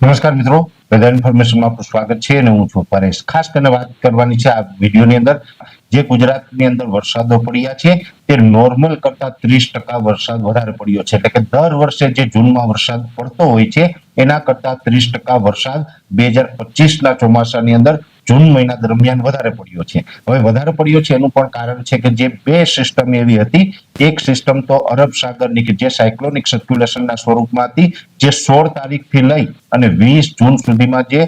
નમસ્કાર મિત્રો વેધર ઇન્ફોર્મેશનમાં આપનું સ્વાગત છે અને હું છું પરેશ. ખાસ કરીને વાત કરવાની છે આ વિડીયોની અંદર, જે ગુજરાતની અંદર વરસાદો પડ્યા છે, તે નોર્મલ કરતા ત્રીસ ટકા વરસાદ વધારે પડ્યો છે. એટલે કે દર વર્ષે જે જૂનમાં વરસાદ પડતો હોય છે, એના કરતા ત્રીસ ટકા વરસાદ બે હજાર પચીસના ચોમાસાની અંદર જૂન મહિના દરમિયાન વધારે પડ્યો છે. હવે વધારે પડ્યો છે એનું પણ કારણ છે કે જે બે સિસ્ટમ એવી હતી, એક સિસ્ટમ તો અરબ સાગરની કે જે સાયક્લોનિક સર્ક્યુલેશનના સ્વરૂપમાં હતી, જે સોળ તારીખથી લઈ અને વીસ જૂન સુધીમાં જે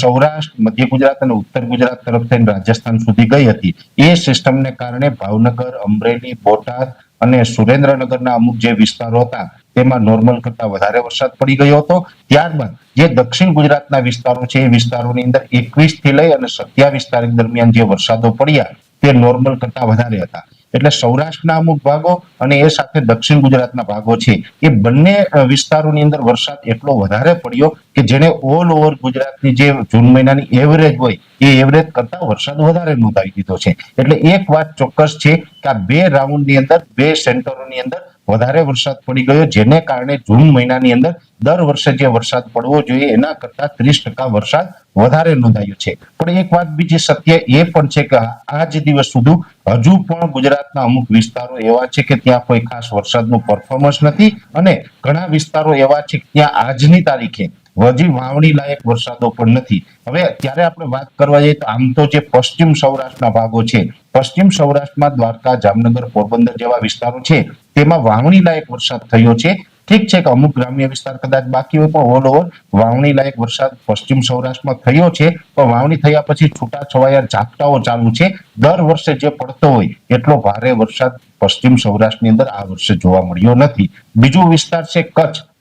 સૌરાષ્ટ્ર, મધ્ય ગુજરાત અને ઉત્તર ગુજરાત તરફ થઈને રાજસ્થાન સુધી ગઈ હતી. એ સિસ્ટમને કારણે ભાવનગર, અમરેલી, બોટાદ અને સુરેન્દ્રનગરના અમુક જે વિસ્તારો હતા તેમાં નોર્મલ કરતા વધારે વરસાદ પડી ગયો હતો. ત્યારબાદ જે દક્ષિણ ગુજરાતના વિસ્તારો છે, એ વિસ્તારોની અંદર એકવીસથી લઈ અને સત્યાવીસ તારીખ દરમિયાન જે વરસાદો પડ્યા, તે નોર્મલ કરતા વધારે હતા. એટલે સૌરાષ્ટ્રના અમુક ભાગો અને એ સાથે દક્ષિણ ગુજરાતના ભાગો છે, એ બંને વિસ્તારોની અંદર વરસાદ એટલો વધારે પડ્યો કે જેને ઓલ ઓવર ગુજરાતની જે જૂન મહિનાની એવરેજ હોય, એ એવરેજ કરતા વરસાદ વધારે નોંધાવી દીધો છે. એટલે એક વાત ચોક્કસ છે કે આ બે રાઉન્ડની અંદર, બે સેન્ટરોની અંદર વધારે વરસાદ પડી ગયો, જેને કારણે જૂન મહિનાની અંદર દર વર્ષે જે વરસાદ પડવો જોઈએ, એના કરતા ત્રીસ ટકા વરસાદ વધારે નોંધાયો છે. પણ એક વાત બીજી સત્ય એ પણ છે કે આજ દિવસ સુધી હજુ પણ ગુજરાતના અમુક વિસ્તારો એવા છે કે ત્યાં કોઈ ખાસ વરસાદનું પરફોર્મન્સ નથી અને ઘણા વિસ્તારો એવા છે કે ત્યાં આજની તારીખે હજી વાવણી લાયક વરસાદો પણ નથી. હવે અત્યારે આપણે વાત કરવા જઈએ તો આમ તો જે પશ્ચિમ સૌરાષ્ટ્રના ભાગો છે પશ્ચિમ સૌરાષ્ટ્રમાં દ્વારકા, જામનગર, પોરબંદર જેવા વિસ્તારો છે, તેમાં વાવણી લાયક વરસાદ થયો છે. ઠીક છે કે અમુક ગ્રામ્ય વિસ્તાર કદાચ બાકી હોય, પણ ઓલ ઓવર વાવણી લાયક વરસાદ પશ્ચિમ સૌરાષ્ટ્રમાં થયો છે. પણ વાવણી થયા પછી છૂટા છવાયા ઝાપટાઓ ચાલુ છે. દર વર્ષે જે પડતો હોય, એટલો ભારે વરસાદ પશ્ચિમ સૌરાષ્ટ્રની અંદર આ વર્ષે જોવા મળ્યો નથી. બીજો વિસ્તાર છે કચ્છ.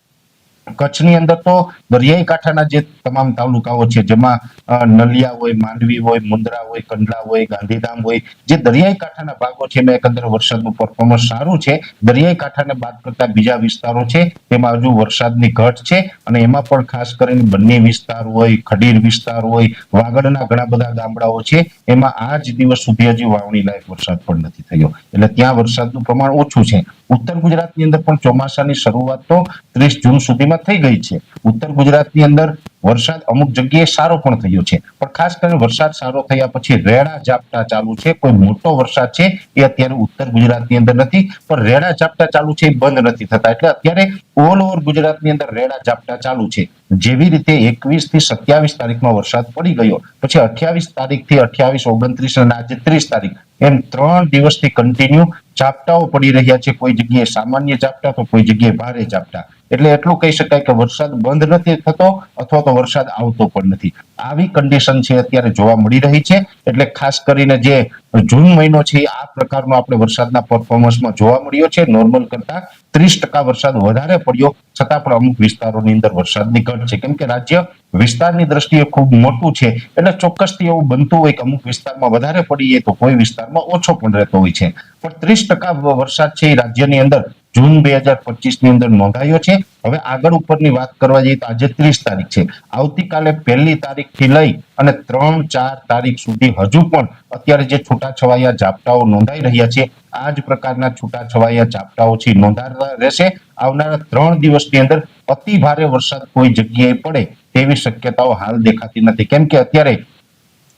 કચ્છની અંદર તો દરિયાઈ કાંઠાના જે તમામ તાલુકાઓ છે, જેમાં નલિયા હોય, માંડવી હોય, મુન્દ્રા હોય, કંડલા હોય, ગાંધીધામ હોય, જે દરિયાઈ કાંઠાના ભાગો છે, એમાં એકંદર વરસાદનું પરફોર્મન્સ સારું છે. દરિયાઈ કાંઠાને બાદ કરતા બીજા વિસ્તારો છે, તેમાં હજુ વરસાદની ઘટ છે અને એમાં પણ ખાસ કરીને બંને વિસ્તાર હોય, ખડીર વિસ્તાર હોય, વાગડના ઘણા બધા ગામડાઓ છે, એમાં આજ દિવસ સુધી હજી વાવણી લાયક વરસાદ પણ નથી થયો. એટલે ત્યાં વરસાદનું પ્રમાણ ઓછું છે. ઉત્તર ગુજરાતની અંદર પણ ચોમાસાની શરૂઆત તો ત્રીસ જૂન સુધીમાં થઈ ગઈ છે. ઉત્તર ગુજરાતની અંદર વરસાદ અમુક જગ્યાએ સારો પણ થયો છે. પણ ખાસ કરીને વરસાદ સારો થયા પછી રેડા ઝાપટા ચાલુ છે. કોઈ મોટો વરસાદ છે એ અત્યારે ઉત્તર ગુજરાતની અંદર નથી, પણ રેડા ઝાપટા ચાલુ છે એ બંધ નથી થતા. એટલે અત્યારે ઓલ ઓવર ગુજરાતની અંદર રેડા ઝાપટા ચાલુ છે. જેવી રીતે એકવીસથી સત્યાવીસ તારીખમાં વરસાદ પડી ગયો, પછી અઠ્યાવીસ તારીખથી અઠ્યાવીસ, ઓગણત્રીસ અને આજે ત્રીસ તારીખ, એમ ત્રણ દિવસથી કન્ટિન્યુ ઝાપટાઓ પડી રહ્યા છે. કોઈ જગ્યાએ સામાન્ય ઝાપટા, તો કોઈ જગ્યાએ ભારે ઝાપટા. એટલે એટલું કહી શકાય કે વરસાદ બંધ નથી થતો અથવા તો વરસાદ આવતો પણ નથી. આવી કન્ડિશન છે અત્યારે જોવા મળી રહી છે. એટલે ખાસ કરીને જે જૂન મહિનો છે, આ પ્રકારનો આપણે વરસાદના પરફોર્મન્સમાં જોવા મળ્યો છે. નોર્મલ કરતા ત્રીસ ટકા વરસાદ વધારે પડ્યો, છતાં પણ અમુક વિસ્તારોની અંદર વરસાદની ઘટ છે. કેમ કે રાજ્ય વિસ્તારની દ્રષ્ટિએ ખૂબ મોટું છે. એટલે ચોક્કસથી એવું બનતું હોય કે અમુક વિસ્તારમાં વધારે પડીએ તો કોઈ વિસ્તારમાં ઓછો પણ રહેતો હોય છે. પણ ત્રીસ ટકા વરસાદ છે એ રાજ્યની અંદર જૂન બે હજાર પચીસની અંદર નોંધાયો છે. હવે આગળ ઉપરની વાત કરવા જઈએ તો આજે ત્રીસ તારીખ છે. આવતીકાલે પહેલી તારીખથી લઈ અને ત્રણ ચાર તારીખ સુધી હજુ પણ અત્યારે જે છૂટાછવાયા ઝાપટાઓ નોંધાઈ રહ્યા છે, આ જ પ્રકારના છૂટાછવાયા ઝાપટાઓ છે, નોંધાતા રહેશે. આવનારા ત્રણ દિવસની અંદર અતિ ભારે વરસાદ કોઈ જગ્યાએ પડે તેવી શક્યતાઓ હાલ દેખાતી નથી. કેમ કે અત્યારે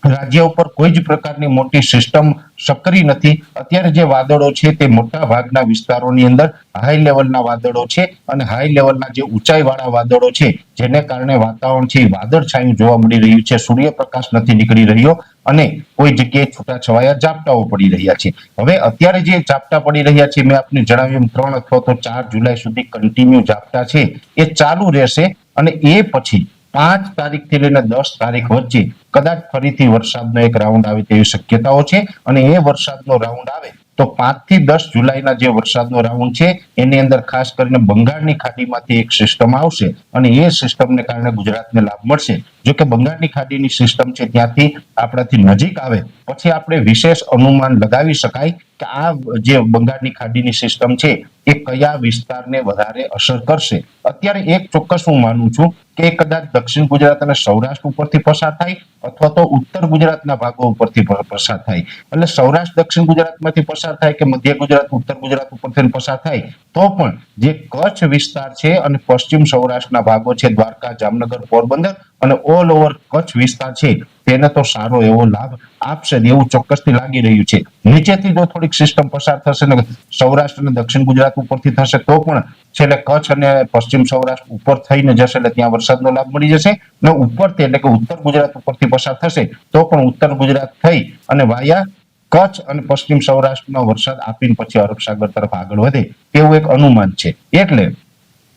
રાજ્ય ઉપર કોઈ જ પ્રકારની મોટી સિસ્ટમ સક્રિય નથી. અત્યારે જે વાદળો છે તે મોટા ભાગના વિસ્તારોની અંદર હાઈ લેવલના વાદળો છે અને હાઈ લેવલના જે ઊંચાઈ વાળા વાદળો છે, જેને કારણે વાતાવરણ છે વાદળછાયું જોવા મળી રહ્યું છે. સૂર્યપ્રકાશ નથી નીકળી રહ્યો અને કોઈ જગ્યાએ છૂટાછવાયા ઝાપટાઓ પડી રહ્યા છે. હવે અત્યારે જે ઝાપટા પડી રહ્યા છે મેં આપને જણાવ્યું ત્રણ અથવા તો ચાર જુલાઈ સુધી કન્ટિન્યુ ઝાપટા છે. એ ચાલુ રહેશે અને એ પછી પાંચ તારીખથી લઈને દસ તારીખ વચ્ચે કદાચ ફરીથી વરસાદનો એક રાઉન્ડ આવે તેવી શક્યતાઓ છે અને એ વરસાદનો રાઉન્ડ આવે તો પાંચથી દસ જુલાઈના જે વરસાદનો રાઉન્ડ છે, એની અંદર ખાસ કરીને બંગાળની ખાડીમાંથી એક સિસ્ટમ આવશે અને એ સિસ્ટમને કારણે ગુજરાતને લાભ મળશે. જો કે બંગાળની ખાડીની સિસ્ટમ છે ત્યાંથી આપણાથી નજીક આવે. પછી આપણે વિશેષ અનુમાન લગાવી શકાય કે આ જે બંગાળની ખાડીની સિસ્ટમ છે એ કયા વિસ્તારને વધારે અસર કરશે? અત્યારે એક ચોક્કસ હું માનું છું કે કદાચ દક્ષિણ ગુજરાત અને સૌરાષ્ટ્ર ઉપરથી પસાર થાય અથવા તો ઉત્તર ગુજરાતના ભાગો ઉપરથી પસાર થાય. એટલે સૌરાષ્ટ્ર દક્ષિણ ગુજરાતમાંથી પસાર થાય કે મધ્ય ગુજરાત, ઉત્તર ગુજરાત ઉપરથી પસાર થાય, તો પણ જે કચ્છ વિસ્તાર છે અને પશ્ચિમ સૌરાષ્ટ્રના ભાગો છે દ્વારકા, જામનગર, પોરબંદર અને ઓલ ઓવર કચ્છ વિસ્તાર છે તેને તો સારો એવો લાભ આપશે એવું ચોક્કસથી લાગી રહ્યું છે. નીચેથી જો થોડીક સિસ્ટમ પસાર થશે ને સૌરાષ્ટ્ર અને દક્ષિણ ગુજરાત ઉપરથી થશે, તો પણ છેલ્લે કચ્છ અને પશ્ચિમ સૌરાષ્ટ્ર ઉપર થઈને જશે એટલે ત્યાં વરસાદનો લાભ મળી જશે ને ઉપરથી એટલે કે ઉત્તર ગુજરાત ઉપરથી પસાર થશે, તો પણ ઉત્તર ગુજરાત થઈ અને વાયા કચ્છ અને પશ્ચિમ સૌરાષ્ટ્રમાં વરસાદ આપીને પછી અરબ સાગર તરફ આગળ વધે તેવું એક અનુમાન છે. એટલે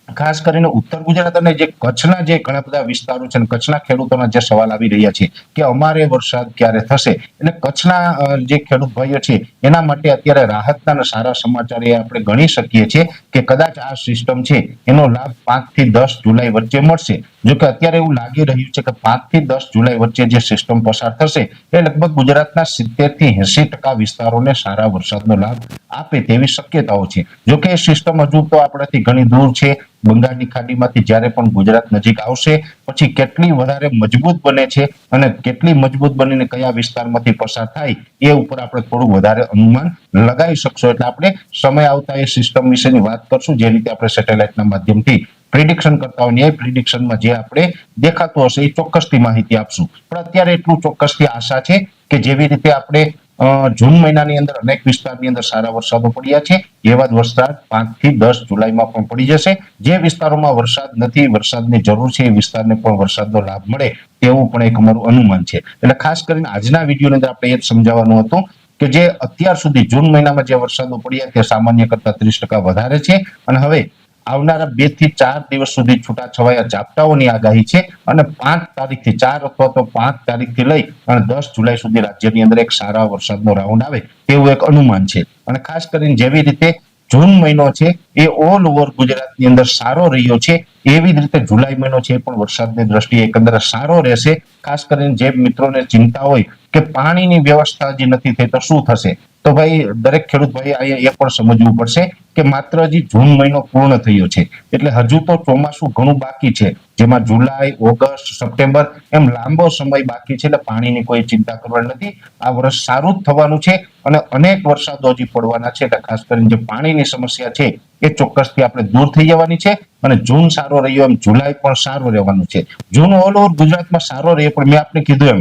ખાસ કરીને ઉત્તર ગુજરાત અને જે કચ્છના જે ઘણા બધા વિસ્તારો છે કચ્છના ખેડૂતોના જે સવાલ આવી રહ્યા છે કે અમારે વરસાદ ક્યારે થશે? એટલે કચ્છના જે ખેડૂત ભાઈઓ છે, એના માટે અત્યારે રાહતના સારા સમાચાર એ આપણે ગણી શકીએ છીએ કે કદાચ આ સિસ્ટમ છે, એનો લાભ પાંચથી દસ જુલાઈ વચ્ચે મળશે. જો કે અત્યારે એવું લાગી રહ્યું છે કે પાંચથી દસ જુલાઈ વચ્ચે જે સિસ્ટમ પસાર થશે, એ લગભગ ગુજરાતના સિત્તેરથી એસી ટકા વિસ્તારોને સારા વરસાદનો લાભ આપે તેવી શક્યતાઓ છે. જો કે એ સિસ્ટમ હજુ તો આપણાથી ઘણી દૂર છે બંગાળની ખાડીમાંથી જ્યારે પણ ગુજરાત નજીક આવશે, પછી કેટલી વધારે મજબૂત બને છે અને કેટલી મજબૂત બનીને કયા વિસ્તારમાંથી પસાર થાય, એ ઉપર આપણે થોડું વધારે અનુમાન લગાવી શકશો. એટલે આપણે સમય આવતા એ સિસ્ટમ વિશેની વાત કરશું, જે રીતે આપણે સેટેલાઇટના માધ્યમથી પ્રિડિક્શન કરતા હોય એ પ્રિડિક્શનમાં જે આપણે દેખાતું હશે એ ચોક્કસથી માહિતી આપશું. પણ અત્યારે એટલું ચોક્કસથી આશા છે કે જેવી રીતે આપણે જૂન મહિનાની અંદર અનેક વિસ્તારની અંદર સારા વરસાદો પડ્યા છે. એવા જ વરસાદ પાંચથી દસ જુલાઈમાં પણ પડી જશે. જે વિસ્તારોમાં વરસાદ નથી, વરસાદની જરૂર છે, એ વિસ્તારને પણ વરસાદનો લાભ મળે તેવું પણ એક અમારું અનુમાન છે. એટલે ખાસ કરીને આજના વિડીયોની અંદર આપણે એ જ સમજાવવાનું હતું કે જે અત્યાર સુધી જૂન મહિનામાં જે વરસાદો પડ્યા તે સામાન્ય કરતા ત્રીસ ટકા વધારે છે. અને હવે આવનારા બેથી ચાર દિવસ સુધી છૂટાછવાયા ઝાપટાઓની આગાહી છે અને પાંચ તારીખથી ચાર અથવા તો પાંચ તારીખથી લઈ અને દસ જુલાઈ સુધી રાજ્યની અંદર એક સારા વરસાદનો રાઉન્ડ આવે તેવું એક અનુમાન છે. અને ખાસ કરીને જેવી રીતે જૂન મહિનો છે એ ઓલ ઓવર ગુજરાતની અંદર સારો રહ્યો છે, એવી જ રીતે જુલાઈ મહિનો છે એ પણ વરસાદની દ્રષ્ટિએ એકંદરે સારો રહેશે. ખાસ કરીને જે મિત્રોને ચિંતા હોય કે પાણીની વ્યવસ્થા જે નથી થઈ, તો શું થશે? તો ભાઈ, દરેક ખેડૂત ભાઈ એ પણ સમજવું પડશે કે માત્ર હજી જૂન મહિનો પૂર્ણ થયો છે. એટલે હજુ તો ચોમાસું ઘણું બાકી છે. જેમાં જુલાઈ, ઓગસ્ટ, સપ્ટેમ્બર એમ લાંબો સમય બાકી છે, એટલે પાણીની કોઈ ચિંતા કરવાની નથી. આ વર્ષ સારું જ થવાનું છે અને અનેક વરસાદો હજી પડવાના છે, એટલે ખાસ કરીને જે પાણીની સમસ્યા છે, એ ચોક્કસથી આપણે દૂર થઈ જવાની છે અને જૂન સારો રહ્યો એમ જુલાઈ પણ સારો રહેવાનું છે. જૂન ઓલ ઓવર ગુજરાતમાં સારો રહ્યો પણ મેં આપને કીધું એમ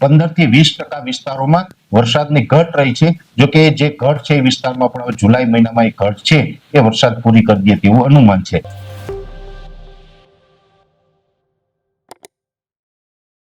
પંદરથી વીસ ટકા વિસ્તારોમાં વરસાદની ઘટ રહી છે. જો કે જે ઘટ છે એ વિસ્તારમાં પણ હવે જુલાઈ મહિનામાં એ ઘટ છે. એ વરસાદ પૂરી કરી દે તેવું અનુમાન છે.